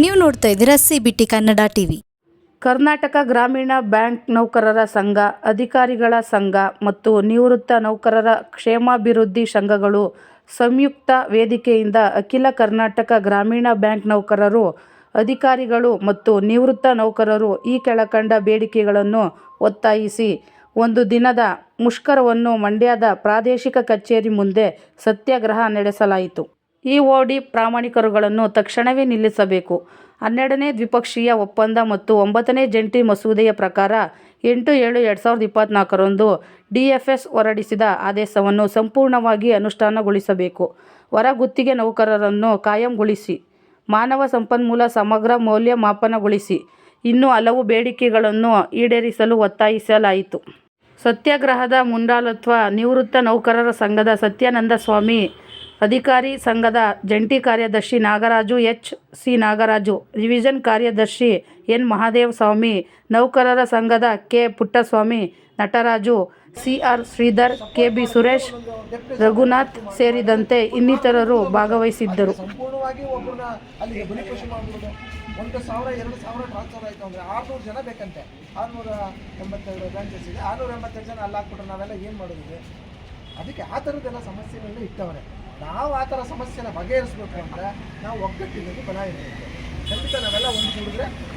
ನೀವು ನೋಡ್ತಾ ಇದ್ದೀರಾ C B T Kannada TV. Karnataka Gramin Bank ನೌಕರರ ಸಂಘ, ಅಧಿಕಾರಿಗಳ ಸಂಘ ಮತ್ತು ನಿವೃತ್ತ ನೌಕರರ ಕ್ಷೇಮಾಭಿವೃದ್ಧಿ ಸಂಘಗಳು ಸಂಯುಕ್ತ ವೇದಿಕೆಯಿಂದ ಅಖಿಲ ಕರ್ನಾಟಕ ಗ್ರಾಮೀಣ ಬ್ಯಾಂಕ್ ನೌಕರರು, ಅಧಿಕಾರಿಗಳು ಮತ್ತು ನಿವೃತ್ತ ನೌಕರರು ಈ ಕೆಳಕಂಡ ಬೇಡಿಕೆಗಳನ್ನು ಒತ್ತಾಯಿಸಿ ಒಂದು ದಿನದ ಮುಷ್ಕರವನ್ನು ಮಂಡ್ಯದ ಪ್ರಾದೇಶಿಕ ಕಚೇರಿ ಮುಂದೆ ಸತ್ಯಾಗ್ರಹ ನಡೆಸಲಾಯಿತು. ಓಡಿ ಪ್ರಾಮಾಣಿಕರುಗಳನ್ನು ತಕ್ಷಣವೇ ನಿಲ್ಲಿಸಬೇಕು. ಹನ್ನೆರಡನೇ ದ್ವಿಪಕ್ಷೀಯ ಒಪ್ಪಂದ ಮತ್ತು ಒಂಬತ್ತನೇ ಜಂಟಿ ಮಸೂದೆಯ ಪ್ರಕಾರ ಎಂಟು ಏಳು ಎರಡು ಸಾವಿರದ ಇಪ್ಪತ್ತ್ನಾಲ್ಕರಂದು ಡಿ ಎಫ್ ಎಸ್ ಹೊರಡಿಸಿದ ಆದೇಶವನ್ನು ಸಂಪೂರ್ಣವಾಗಿ ಅನುಷ್ಠಾನಗೊಳಿಸಬೇಕು. ಹೊರಗುತ್ತಿಗೆ ನೌಕರರನ್ನು ಕಾಯಂಗೊಳಿಸಿ. ಮಾನವ ಸಂಪನ್ಮೂಲ ಸಮಗ್ರ ಮೌಲ್ಯಮಾಪನಗೊಳಿಸಿ. ಇನ್ನೂ ಹಲವು ಬೇಡಿಕೆಗಳನ್ನು ಈಡೇರಿಸಲು ಒತ್ತಾಯಿಸಲಾಯಿತು. ಸತ್ಯಾಗ್ರಹದ ಮುಂದಾಳತ್ವ ನಿವೃತ್ತ ನೌಕರರ ಸಂಘದ ಸತ್ಯಾನಂದ ಸ್ವಾಮಿ ಅಧಿಕಾರಿ ಸಂಘದ ಜಂಟಿ ಕಾರ್ಯದರ್ಶಿ Nagaraju H C Nagaraju revision ಕಾರ್ಯದರ್ಶಿ ಎನ್ ಮಹಾದೇವ ಸ್ವಾಮಿ, ನೌಕರರ ಸಂಘದ K Puttaswamy, Nataraju C R Shridhar K B Suresh, Raghunath ಸೇರಿದಂತೆ ಇನ್ನಿತರರು ಭಾಗವಹಿಸಿದ್ದರು. ಒಂದು ಸಾವಿರ, ಎರಡು ಸಾವಿರ ಟ್ರಾನ್ಸ್ಫರ್ ಆಯಿತು ಅಂದರೆ ಆರುನೂರು ಜನ ಬೇಕಂತೆ. ಆರುನೂರ ಎಂಬತ್ತೆರಡು ಬ್ರಾಂಚಸ್ ಇದೆ. ಆರುನೂರ ಎಂಬತ್ತೆರಡು ಜನ ಅಲ್ಲಿ ಹಾಕ್ಬಿಟ್ರೆ ನಾವೆಲ್ಲ ಏನು ಮಾಡೋದಿದೆ ಅದಕ್ಕೆ ಆ ಥರದ್ದೆಲ್ಲ ಸಮಸ್ಯೆಗಳನ್ನ ಇಟ್ಟವ್ರೆ. ನಾವು ಆ ಥರ ಸಮಸ್ಯೆನ ಬಗೆಹರಿಸ್ಬೇಕು ಅಂದರೆ ನಾವು ಒಗ್ಗಟ್ಟಿನಲ್ಲಿ ಬಲ ಇರಬೇಕು. ಖಂಡಿತ ನಾವೆಲ್ಲ ಒಂದು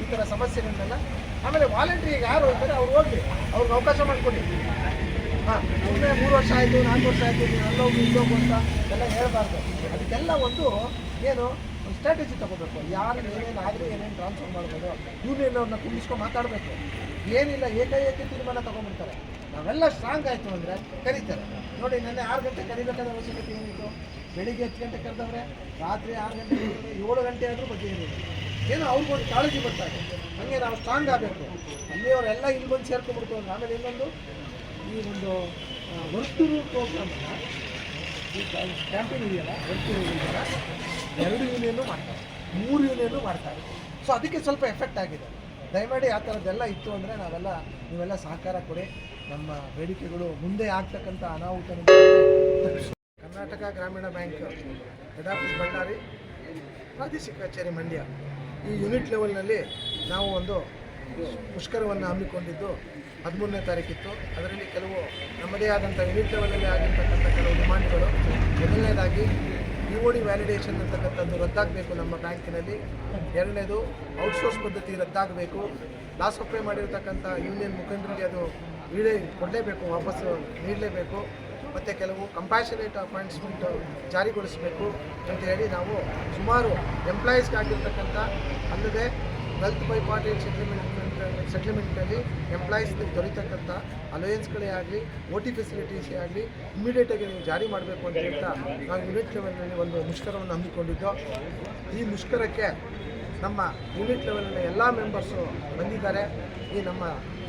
ಈ ಥರ ಸಮಸ್ಯೆಗಳನ್ನೆಲ್ಲ ಆಮೇಲೆ ವಾಲಂಟ್ರಿಗೆ ಯಾರು ಹೋಗ್ತಾರೆ ಅವ್ರು ಹೋಗ್ಲಿ ಅವ್ರಿಗೆ ಅವಕಾಶ ಮಾಡಿಕೊಡಿ. ಹಾಂ ಸುಮ್ಮನೆ ಮೂರು ವರ್ಷ ಆಯಿತು, ನಾಲ್ಕು ವರ್ಷ ಆಯಿತು ಅಲ್ಲೋಗು ಇಲ್ಲೋಗು ಅಂತ ಎಲ್ಲ ಹೇಳ್ಬಾರ್ದು. ಅದಕ್ಕೆಲ್ಲ ಒಂದು ಏನು ಸ್ಟ್ರಾಟಜಿ ತಗೋಬೇಕು. ಯಾರು ಏನೇನು ಆದರೆ ಏನೇನು ಟ್ರಾನ್ಸ್ಫರ್ ಮಾಡ್ಬೋದು. ಯೂನಿಯನ್ ಅವ್ರನ್ನ ಕುಂದಿಸ್ಕೊಂಡು ಮಾತಾಡಬೇಕು. ಏನಿಲ್ಲ, ಏಕಾಏಕಿ ತೀರ್ಮಾನ ತಗೊಂಡ್ಬಿಡ್ತಾರೆ. ನಾವೆಲ್ಲ ಸ್ಟ್ರಾಂಗ್ ಆಯಿತು ಅಂದರೆ ಕರೀತಾರೆ. ನೋಡಿ, ನೆನ್ನೆ ಆರು ಗಂಟೆ ಕರಿಬೇಕಾದ ಅವಶ್ಯಕತೆ ಏನಿತ್ತು? ಬೆಳಿಗ್ಗೆ ಹತ್ತು ಗಂಟೆ ಕರೆದವ್ರೆ, ರಾತ್ರಿ ಆರು ಗಂಟೆ ಏಳು ಗಂಟೆ ಆದರೂ ಬಗ್ಗೆ ಏನಿಲ್ಲ ಏನೋ ಅವ್ರಿಗೊಂದು ಕಾಳಜಿ ಬರ್ತಾರೆ ಹಾಗೆ ನಾವು ಸ್ಟ್ರಾಂಗ್ ಆಗಬೇಕು. ಅಲ್ಲಿಯವರೆಲ್ಲ ಇಲ್ಲಿ ಬಂದು ಸೇರ್ಕೊಂಡ್ಬಿಡ್ತು ಅಂದ್ರೆ ಆಮೇಲೆ ಇನ್ನೊಂದು ಈ ಒಂದು ವರ್ತೂರು ಪ್ರೋಗ್ರಾಮನ್ನು ಈ ಕ್ಯಾಂಪೇನ್ ಇದೆಯಲ್ಲ ವರ್ತೂರು ಇದೆಯಲ್ಲ ಎರಡು ಯೂನಿಯನ್ನು ಮಾಡ್ತಾರೆ. ಮೂರು ಯೂನಿಯನ್ನು ಮಾಡ್ತಾರೆ. ಸೊ ಅದಕ್ಕೆ ಸ್ವಲ್ಪ ಎಫೆಕ್ಟ್ ಆಗಿದೆ. ದಯಮಾಡಿ ಆ ಥರದ್ದೆಲ್ಲ ಇತ್ತು ಅಂದರೆ ನಾವೆಲ್ಲ, ನೀವೆಲ್ಲ ಸಹಕಾರ ಕೊಡಿ. ನಮ್ಮ ಬೇಡಿಕೆಗಳು ಮುಂದೆ ಆಗ್ತಕ್ಕಂಥ ಅನಾಹುತ ಕರ್ನಾಟಕ ಗ್ರಾಮೀಣ ಬ್ಯಾಂಕ್, ಹೆಡ್ ಆಫೀಸ್ ಬಳ್ಳಾರಿ, ಪ್ರಾದೇಶಿಕ ಕಚೇರಿ ಮಂಡ್ಯ. ಈ ಯೂನಿಟ್ ಲೆವೆಲ್ನಲ್ಲಿ ನಾವು ಒಂದು ಮುಷ್ಕರವನ್ನು ಹಮ್ಮಿಕೊಂಡಿದ್ದು ಹದಿಮೂರನೇ ತಾರೀಕಿತ್ತು. ಅದರಲ್ಲಿ ಕೆಲವು ನಮ್ಮದೇ ಆದಂಥ ಯೂನಿಟ್ ಲೆವೆಲಲ್ಲಿ ಆಗಿರ್ತಕ್ಕಂಥ ಕೆಲವು ಡಿಮಾಂಡ್ಗಳು ಮೊದಲನೇದಾಗಿ ಇ ಓ ಡಿ ವ್ಯಾಲಿಡೇಷನ್ ಅಂತಕ್ಕಂಥದ್ದು ರದ್ದಾಗಬೇಕು ನಮ್ಮ ಬ್ಯಾಂಕಿನಲ್ಲಿ. ಎರಡನೇದು ಔಟ್ಸೋರ್ಸ್ ಪದ್ಧತಿ ರದ್ದಾಗಬೇಕು. ಲಾಸ್ ಅಪ್ಲೈ ಮಾಡಿರ್ತಕ್ಕಂಥ ಯೂನಿಯನ್ ಮುಖಂಡರಿಗೆ ಅದು ಈಡೇ ಕೊಡಲೇಬೇಕು, ವಾಪಸ್ಸು ನೀಡಲೇಬೇಕು. ಮತ್ತು ಕೆಲವು ಕಂಪ್ಯಾಷನೇಟ್ ಅಪಾಯಿಂಟ್ಸ್ಮೆಂಟ್ ಜಾರಿಗೊಳಿಸಬೇಕು ಅಂತ ಹೇಳಿ ನಾವು ಸುಮಾರು ಎಂಪ್ಲಾಯೀಸ್ಗಾಗಿರ್ತಕ್ಕಂಥ ಅಲ್ಲದೆ ವೆಲ್ತ್ ಬೈ ಪಾರ್ಟಿ ಸೆಟ್ಲ್ಮೆಂಟ್ ಸೆಟ್ಲ್ಮೆಂಟಲ್ಲಿ ಎಂಪ್ಲಾಯೀಸ್ಗೆ ದೊರೀತಕ್ಕಂಥ ಅಲೋಯನ್ಸ್ಗಳೇ ಆಗಲಿ ಓ ಟಿ ಫೆಸಿಲಿಟೀಸೇ ಆಗಲಿ ಇಮಿಡಿಯೇಟಾಗಿ ನೀವು ಜಾರಿ ಮಾಡಬೇಕು ಅಂತ ಹೇಳ್ತಾ ನಾವು ಯೂನಿಟ್ ಲೆವೆಲ್ನಲ್ಲಿ ಒಂದು ಮುಷ್ಕರವನ್ನು ಹಮ್ಮಿಕೊಂಡಿದ್ದು. ಈ ಮುಷ್ಕರಕ್ಕೆ ನಮ್ಮ ಯೂನಿಟ್ ಲೆವೆಲ್ನ ಎಲ್ಲ ಮೆಂಬರ್ಸು ಬಂದಿದ್ದಾರೆ. ಈ ನಮ್ಮ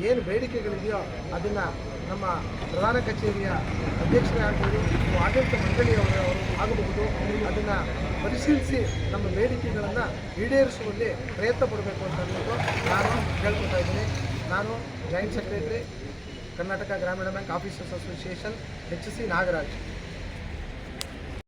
ಏನು ಬೇಡಿಕೆಗಳಿದೆಯೋ ಅದನ್ನು ನಮ್ಮ ಪ್ರಧಾನ ಕಚೇರಿಯ ಅಧ್ಯಕ್ಷರೇ ಆಗ್ಬೋದು ಆಡಳಿತ ಮಂಡಳಿಯವರು ಅವರು ಆಗಬಹುದು. ಅದನ್ನು ಪರಿಶೀಲಿಸಿ ನಮ್ಮ ಬೇಡಿಕೆಗಳನ್ನು ಈಡೇರಿಸುವಲ್ಲಿ ಪ್ರಯತ್ನ ಪಡಬೇಕು ಅಂತ ನಾನು ಕೇಳ್ಕೊತಾ ಇದ್ದೀನಿ. ನಾನು joint secretary Karnataka Gramin Bank Officers Association H C Nagaraj.